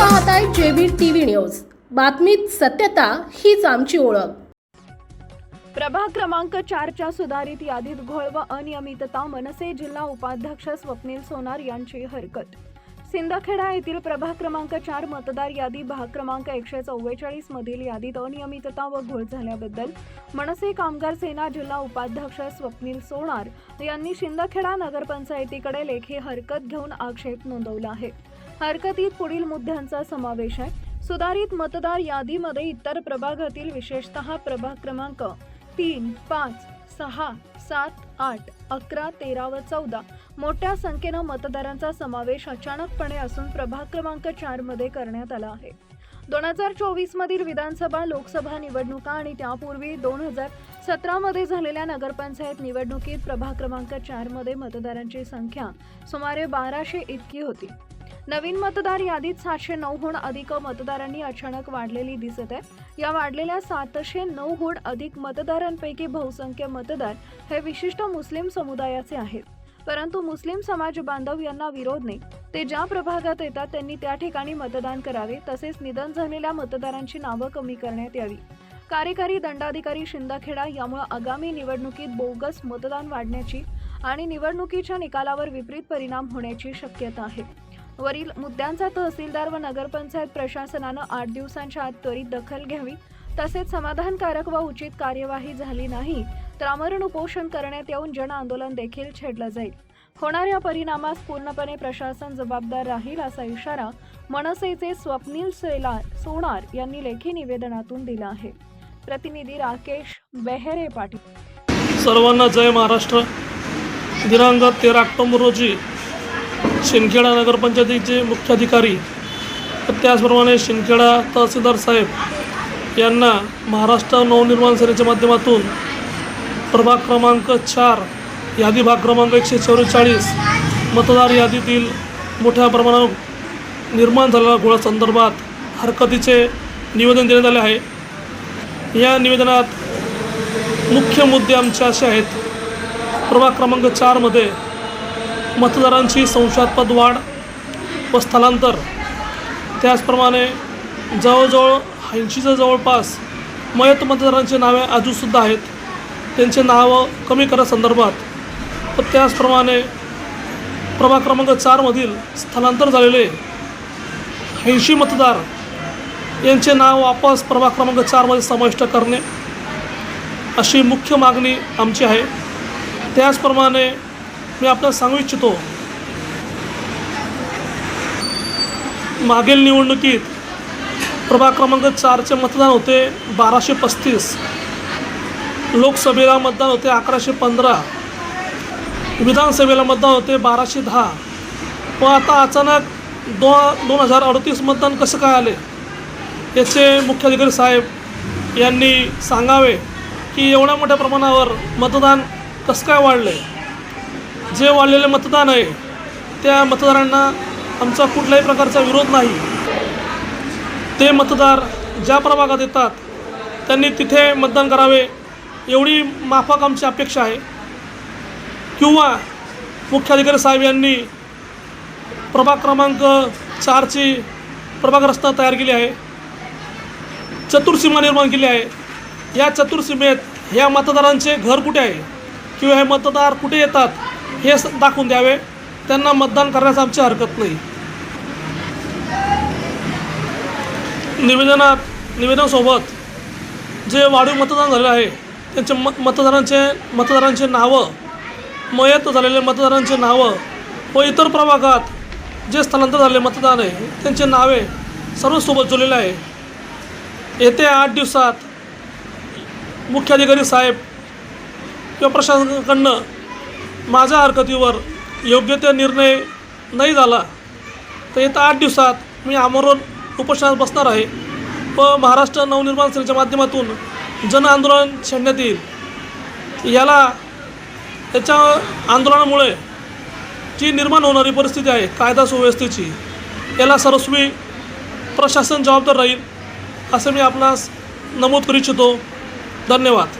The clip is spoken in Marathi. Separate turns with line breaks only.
पाहताय जेबी टीव्ही न्यूज. बातमीत सत्यता हीच आमची ओळख.
प्रभाग क्रमांक चारच्या सुधारित यादीत घोळ व अनियमितता मनसे जिल्हा उपाध्यक्ष स्वप्नील सोनार यांची हरकत. सिंदखेडा येथील प्रभाग क्रमांक चार मतदार यादी भाग क्रमांक एकशे चव्वेचाळीस मधील यादीत अनियमितता व घोळ झाल्याबद्दल मनसे कामगार सेना जिल्हा उपाध्यक्ष स्वप्नील सोनार यांनी शिंदखेडा नगरपंचायतीकडे लेखी हरकत घेऊन आक्षेप नोंदवला आहे. हरकतीत पुढील मुद्द्यांचा समावेश आहे. सुधारित मतदार यादीमध्ये इतर प्रभागातील विशेषतः प्रभाग क्रमांक तीन पाच सहा सात आठ अकरा तेरा व चौदा मोठ्या संख्येनं मतदारांचा समावेश अचानकपणे असून प्रभाग क्रमांक चारमध्ये करण्यात आला आहे. दोन हजार चोवीस मधील विधानसभा लोकसभा निवडणुका आणि त्यापूर्वी दोन हजार सतरामध्ये झालेल्या नगरपंचायत निवडणुकीत प्रभाग क्रमांक चारमध्ये मतदारांची संख्या सुमारे बाराशे इतकी होती. नवीन मतदार यादीत सातशे नऊहून अधिक मतदारांनी अचानक वाढलेली दिसत आहे. या वाढलेल्या सातशे नऊहून अधिक मतदारांपैकी बहुसंख्य मतदार हे विशिष्ट मुस्लिम समुदायाचे आहेत. परंतु मुस्लिम समाज बांधव यांना विरोध नाही. ते ज्या प्रभागात येतात त्यांनी त्या ठिकाणी मतदान करावे तसेच निधन झालेल्या मतदारांची नावं कमी करण्यात यावी. कार्यकारी दंडाधिकारी शिंदाखेडा यामुळे आगामी निवडणुकीत बोगस मतदान वाढण्याची आणि निवडणुकीच्या निकालावर विपरीत परिणाम होण्याची शक्यता आहे. वरील मुद्द्यांचा तहसीलदार व नगरपंचायत प्रशासनानं आठ दिवसांच्या आत त्वरित दखल घ्यावी. तसेच समाधानकारक व उचित कार्यवाही झाली नाही तर आमरण उपोषण करण्यात येऊन जन आंदोलन देखील छेडलं जाईल. होणाऱ्या परिणामास पूर्णपणे प्रशासन जबाबदार राहील असा इशारा मनसेचे स्वप्नील सेला सोनार यांनी लेखी निवेदनातून दिला आहे. प्रतिनिधी राकेश बेहेरे पाटील.
सर्वांना जय महाराष्ट्र. दिनांक तेरा ऑक्टोबर रोजी शिंदखेडा नगरपंचायतीचे मुख्याधिकारी. त्याचप्रमाणे शिंदखेडा तहसीलदार साहेब यांना महाराष्ट्र नवनिर्माण सेनेच्या माध्यमातून प्रभाग क्रमांक चार यादी भाग क्रमांक एकशे चौवेचाळीस मतदार यादीतील मोठ्या प्रमाणात निर्माण झालेल्या घोळासंदर्भात हरकतीचे निवेदन देण्यात आले आहे. या निवेदनात मुख्य मुद्दे आमचे असे आहेत. प्रभाग क्रमांक चारमध्ये मतदारांची संशयास्पद वाढ व स्थलांतर. त्याचप्रमाणे जवळजवळ ऐंशीच्या जवळपास मयत मतदारांची नावे अजूनसुद्धा आहेत. त्यांचे नावं कमी करण्यासंदर्भात व त्याचप्रमाणे प्रभाग क्रमांक चारमधील स्थलांतर झालेले ऐंशी मतदार यांचे नाव वापस प्रभाग क्रमांक चारमध्ये समाविष्ट करणे अशी मुख्य मागणी आमची आहे. त्याचप्रमाणे मी आपल्याला सांगू इच्छितो मागील निवडणुकीत प्रभाग क्रमांक चारचे मतदान होते बाराशे पस्तीस. लोकसभेला मतदान होते अकराशे पंधरा. विधानसभेला मतदान होते बाराशे दहा. व आता अचानक दो दोन हजार अडतीस मतदान कसं काय आले? याचे मुख्याधिकारी साहेब यांनी सांगावे की एवढ्या मोठ्या प्रमाणावर मतदान कसं काय वाढलं आहे जे वाढलेले मतदान आहे त्या मतदारांना आमचा कुठल्याही प्रकारचा विरोध नाही. ते मतदार ज्या प्रभागात येतात त्यांनी तिथे मतदान करावे एवढी माफक आमची अपेक्षा आहे. किंवा मुख्याधिकारी साहेब यांनी प्रभाग क्रमांक चारची प्रभाग रस्ता तयार केली आहे चतुर्सीमा निर्माण केली आहे. या चतुर्सीमेत ह्या मतदारांचे घर कुठे आहे? किंवा हे मतदार कुठे येतात? हे स- दाखवून द्यावे. त्यांना मतदान करण्यास आमची हरकत नाही. निवेदनात निवेदनासोबत जे वाढीव मतदान झालेलं आहे त्यांचे म मतदारांचे मतदारांचे नावं मयत झालेले मतदारांचे नावं व इतर प्रभागात जे स्थलांतर झालेले मतदान आहे त्यांचे नावे सर्व सोबत जोडलेले आहे. येत्या आठ दिवसात मुख्याधिकारी साहेब किंवा प्रशासनाकडनं माझ्या हरकतीवर योग्य ते निर्णय नाही झाला तर येत्या आठ दिवसात मी आमरण उपोषणात बसणार आहे. व महाराष्ट्र नवनिर्माण सेनेच्या माध्यमातून जन आंदोलन छेडण्यात येईल. याला याच्या आंदोलनामुळे जी निर्माण होणारी परिस्थिती आहे कायदा सुव्यवस्थेची याला सर्वस्वी प्रशासन जबाबदार राहील असं मी आपणास नमूद करू इच्छितो. धन्यवाद.